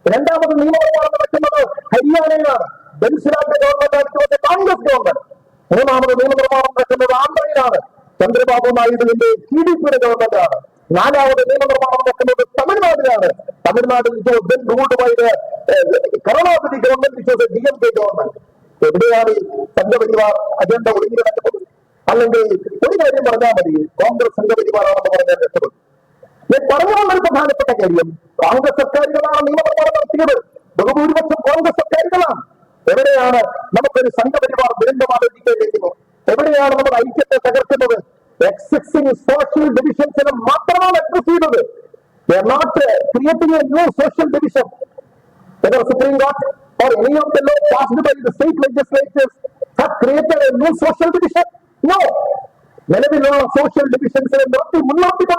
രണ്ടാമത് നിയമനിർമ്മാണം നടക്കുന്നത് ഹരിയാനയിലാണ്. ബൻസിലാന്റെ ഗവൺമെന്റ് ആയിട്ട് കോൺഗ്രസ് ഗവൺമെന്റ്. മൂന്നാമത് നിയമനിർമ്മാണം നടക്കുന്നത് ആന്ധ്രയിലാണ്. ചന്ദ്രബാബു നായിഡുവിന്റെ ടി ഡി പിയുടെ ഗവൺമെന്റാണ്. നാലാമത് നിയമനിർമ്മാണം നടക്കുന്നത് തമിഴ്നാട്ടിലാണ് തമിഴ്നാട്ടിൽ then ruled by Karunanidhi government D M K government. എവിടെയാണ് സംഘപരിവാർ അജണ്ട ഒളിഞ്ഞു നടക്കുന്നത്? അല്ലെങ്കിൽ ഒരു കാര്യം പറഞ്ഞാൽ മതി കോൺഗ്രസ് സംഘപരിവാറാണെന്ന് പറഞ്ഞാൽ രക്ഷപ്പെടും. ഞാൻ പറഞ്ഞുകൊണ്ട ഒരു പ്രധാനപ്പെട്ട കാര്യം കോൺഗ്രസ് സർക്കാരുകളാണ് നിയമനിർമ്മാണം നടത്തിയത്. ബഹുഭൂരിപക്ഷം കോൺഗ്രസ് സർക്കാരുകളാണ്. എവിടെയാണ് നമുക്കൊരു സംഘപരിവാർ ദുരന്തമാലോചിക്കേണ്ടിയിരിക്കുന്നത് എവിടെയാണ് നമ്മുടെ ഐക്യത്തെ തകർക്കുന്നത്?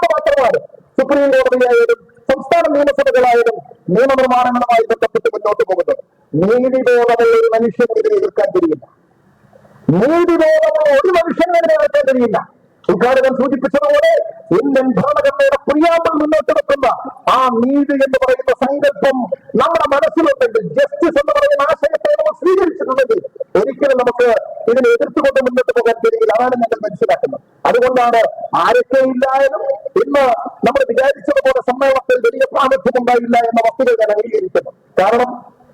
മാത്രമാണ് സുപ്രീം കോടതിയായാലും സംസ്ഥാന നിയമസഭകളായാലും നിയമനിർമ്മാണങ്ങളുമായി ബന്ധപ്പെട്ട് മുന്നോട്ട് പോകുന്നത്. നീതിബോധമുള്ള ഒരു മനുഷ്യനെതിരെ എതിർക്കാൻ കഴിയില്ല. നീതിബോധമുള്ള ഒരു മനുഷ്യനെതിരെ എതിർക്കാൻ കഴിയില്ല. ഉദ്ഘാടകൻ സൂചിപ്പിച്ചതുപോലെ ഇന്ത്യൻ ഭരണഘടനയുടെ പ്രിയാമ്പിൾ മുന്നോട്ട് വെക്കുന്ന ആ നീതി എന്ന് പറയുന്ന സങ്കല്പം നമ്മുടെ മനസ്സിലുണ്ടെങ്കിൽ ജസ്റ്റിസ് എന്ന് പറയുന്ന ആശയത്തെ നമ്മൾ സ്വീകരിച്ചിട്ടുണ്ടെങ്കിൽ ഒരിക്കലും നമുക്ക് ഇതിനെ എതിർത്തുകൊണ്ട് മുന്നോട്ട് പോകാൻ കഴിയില്ല. അതാണ് ഞങ്ങൾ മനസ്സിലാക്കുന്നത്. അതുകൊണ്ടാണ് ആരൊക്കെ ഇല്ലായാലും ഇന്ന് നമ്മൾ വിചാരിച്ചതുപോലെ സമ്മേളനത്തിൽ വലിയ പ്രാമുഖ്യം ഉണ്ടായില്ല എന്ന വസ്തുത ഞാൻ അംഗീകരിക്കുന്നു. കാരണം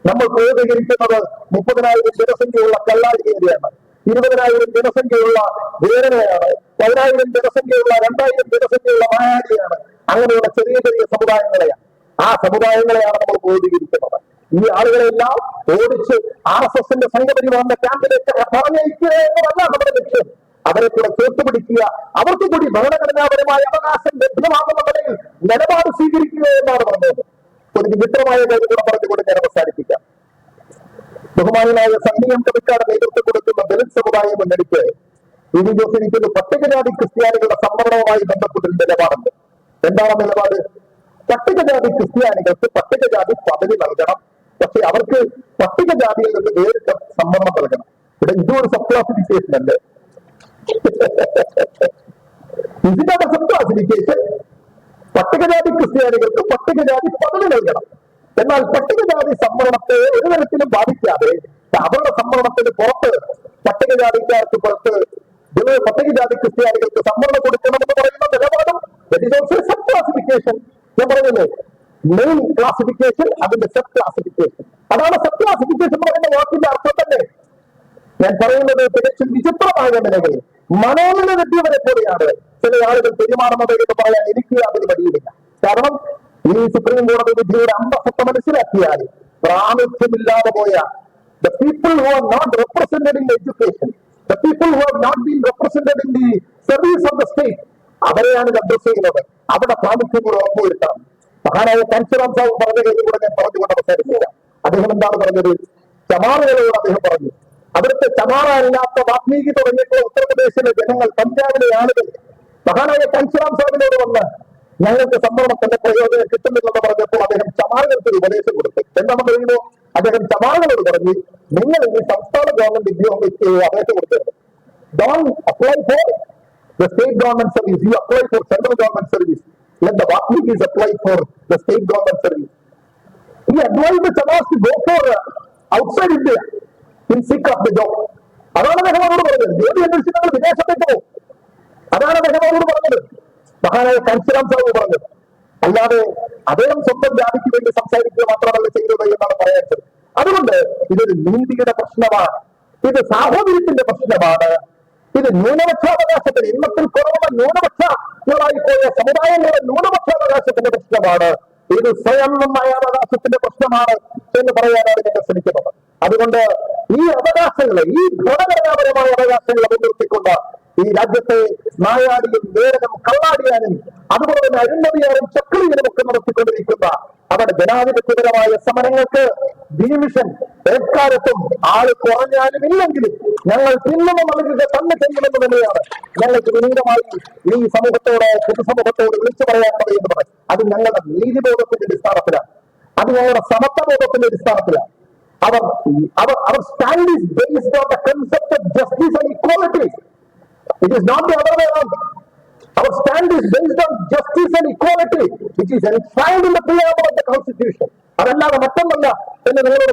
നമ്മൾ പ്രതികരിക്കുന്നത് മുപ്പതിനായിരം ജനസംഖ്യയുള്ള കല്ലാരികയാണ് ഇരുപതിനായിരം ജനസംഖ്യയുള്ള വേദനയാണ് പതിനായിരം ജനസംഖ്യയുള്ള രണ്ടായിരം ജനസംഖ്യയുള്ള മായാടിയാണ് അങ്ങനെയുള്ള ചെറിയ ചെറിയ സമുദായങ്ങളെയാണ് ആ സമുദായങ്ങളെയാണ് നമ്മൾ ബോധീകരിക്കുന്നത് ഈ ആളുകളെല്ലാം ഓടിച്ച് ആർ എസ് എസിന്റെ സംഘപരിവാറിന്റെ ക്യാമ്പിലേക്ക് പറഞ്ഞയക്കുക എന്നതല്ല നമ്മുടെ ലക്ഷ്യം. അവരെ കൂടെ ചേർത്തുപിടിക്കുക അവർക്ക് കൂടി ഭരണഘടനാപരമായ അവകാശം ലഭ്യമാകുന്ന നിലപാട് സ്വീകരിക്കുക എന്നാണ് പറഞ്ഞത്. ഒരു വിചിത്രമായ കാര്യം കൂടെ പറഞ്ഞുകൊണ്ട് ഞാൻ അവസാനിപ്പിക്കാം. ബഹുമാനായ സംഘീയം കവിക്കാട് നേതൃത്വം കൊടുക്കുന്ന ദലിത് സമുദായ മുന്നണിക്ക് ഇനി ജോസിനിക്കുന്ന പട്ടികജാതി ക്രിസ്ത്യാനികളുടെ സംവരണവുമായി ബന്ധപ്പെട്ടൊരു നിലപാടുണ്ട്. എന്താണ് നിലപാട്? പട്ടികജാതി ക്രിസ്ത്യാനികൾക്ക് പട്ടികജാതി പദവി നൽകണം. പക്ഷെ അവർക്ക് പട്ടികജാതിയിൽ നിന്ന് വേറിട്ട സംവരണം നൽകണം. ഇവിടെ ഇതും ഒരു സബ് ക്ലാസിഫിക്കേഷൻ അല്ലേ ക്ലാസിഫിക്കേഷൻ പട്ടികജാതി ക്രിസ്ത്യാനികൾക്ക് പട്ടികജാതി പദവി നൽകണം. എന്നാൽ പട്ടികജാതി സംവരണത്തെ ഒരു തരത്തിലും ബാധിക്കാതെ അവരുടെ സംവരണത്തിന് പുറത്ത് പട്ടികജാതിക്കാർക്ക് പുറത്ത് പട്ടികജാതി ക്രിസ്ത്യാനികൾക്ക് സംവരണം കൊടുക്കണമെന്ന് പറയുന്ന നിലപാടും സബ് ക്ലാസിഫിക്കേഷൻ ഞാൻ പറഞ്ഞില്ലേ മെയിൻ ക്ലാസിഫിക്കേഷൻ അതിന്റെ സബ് ക്ലാസിഫിക്കേഷൻ അതാണ് സബ് ക്ലാസിഫിക്കേഷൻ പറയുന്ന വാക്കിന്റെ അർത്ഥം തന്നെ. ഞാൻ പറയുന്നത് തികച്ചും വിചിത്രമായ നിലകളിൽ മനോനില വ്യക്തികളെ പോലെയാണ് ചില ആളുകൾ പെരുമാറുന്നത് എന്ന് പറയാൻ എനിക്ക് യാതൊരു വഴിയുമില്ല. കാരണം ഈ സുപ്രീം കോടതി വിധിയുടെ അന്തസ്സത്ത മനസ്സിലാക്കിയാൽ പ്രാമുഖ്യമില്ലാതെ പോയ the people who are not represented in education the people who have not been represented in the service of the state അവരെയാണ് ഇത് അഡ്രസ് ചെയ്യുന്നത്. അവിടെ പ്രാമുഖ്യം കൂടെ ഉറപ്പുവരുത്തണം. മഹാനായ കൻസറാം സാബ് പറഞ്ഞ കാര്യം കൂടെ ഞാൻ പറഞ്ഞുകൊണ്ട് അവസാനിക്കുക അദ്ദേഹം എന്താണ് പറഞ്ഞത്? ചമാറുകളോട് അദ്ദേഹം പറഞ്ഞു. അവിടുത്തെ ചമാറ അല്ലാത്ത വാത്മീകി തുടങ്ങിയിട്ടുള്ള ഉത്തർപ്രദേശിലെ ജനങ്ങൾ പഞ്ചാബിലെ ആളുകൾ മഹാനായ കൻസറാം സാബിനോട് വന്ന് ഞങ്ങൾക്ക് സംവരണത്തിന്റെ പ്രയോജനം കിട്ടുന്നില്ലെന്ന് പറഞ്ഞപ്പോൾ അദ്ദേഹം ചമാറുകൾക്ക് ഒരു ഉപദേശം കൊടുത്തു. എന്താണെന്ന് പറയുമ്പോൾ അദ്ദേഹം ചമാറുകളോട് പറഞ്ഞു നിങ്ങൾ ഇനി സംസ്ഥാന ഗവൺമെന്റ് ഉദ്യോഗസ്ഥ അപേക്ഷ കൊടുത്തത് don't apply for the state government service you apply for central government service let the Valmikis is apply for state state government service advised advise to go for uh, outside India in seek of the job. അതാണ് അദ്ദേഹം അവരോട് പറഞ്ഞത്. ജോലി അന്വേഷിച്ച് വിദേശത്തേക്ക് പോകും. അതാണ് അദ്ദേഹം അവരോട് പറഞ്ഞത്. മഹാനായ കൻസിറാം സാഹു പറഞ്ഞത് അല്ലാതെ അദ്ദേഹം സ്വന്തം ജാതിക്ക് വേണ്ടി സംസാരിക്കുക മാത്രമല്ല ചെയ്തത് എന്നാണ് പറയാൻ അതുകൊണ്ട് ഇതൊരു നീതിയുടെ പ്രശ്നമാണ്. ഇത് സാഹോദര്യത്തിന്റെ പ്രശ്നമാണ്. ഇത് ന്യൂനപക്ഷാവകാശത്തിന് ഇന്നത്തിൽ കുറവുള്ള ന്യൂനപക്ഷങ്ങളായി പോയ സമുദായങ്ങളുടെ ന്യൂനപക്ഷാവകാശത്തിന്റെ പ്രശ്നമാണ്. ഇത് സ്വയം അവകാശത്തിന്റെ പ്രശ്നമാണ് എന്ന് പറയാനാണ് ഞങ്ങൾ ശ്രമിക്കുന്നത്. അതുകൊണ്ട് ഈ അവകാശങ്ങളെ ഈ ഭരണഘടനാപരമായ അവകാശങ്ങളെ മുൻനിർത്തിക്കൊണ്ട് ഈ രാജ്യത്തെ നായാടിയും നേരനും കള്ളാടിയാനും അതുപോലെ തന്നെ അഴിമതിയാനും ചക്രിയിലും ഒക്കെ നടത്തിക്കൊണ്ടിരിക്കുന്ന അവരുടെ ജനാധിപത്യപരമായ സമരങ്ങൾക്ക് ഭീമിഷൻ എക്കാലത്തും ആൾ കുറഞ്ഞാലും ഇല്ലെങ്കിലും ഞങ്ങൾ പിന്തുണ നൽകുക തന്നെ ചെയ്യുമെന്ന് തന്നെയാണ് ഞങ്ങൾക്ക് വിനീതമായി ഈ സമൂഹത്തോട് പൊതുസമൂഹത്തോട് വിളിച്ചു പറയാൻ എന്ന് പറയും അത് ഞങ്ങളുടെ നീതിബോധത്തിന്റെ അടിസ്ഥാനത്തിലാണ്. അത് ഞങ്ങളുടെ സമത്വബോധത്തിന്റെ അടിസ്ഥാനത്തിലാണ്. അവർ അവർ അവർ stand based on the concept of justice and equality It is not the other way around. Our stand is based on justice and equality, which is enshrined in the preamble of the Constitution. അതല്ലാതെ മറ്റൊന്നല്ല എന്ന് നിങ്ങളോട്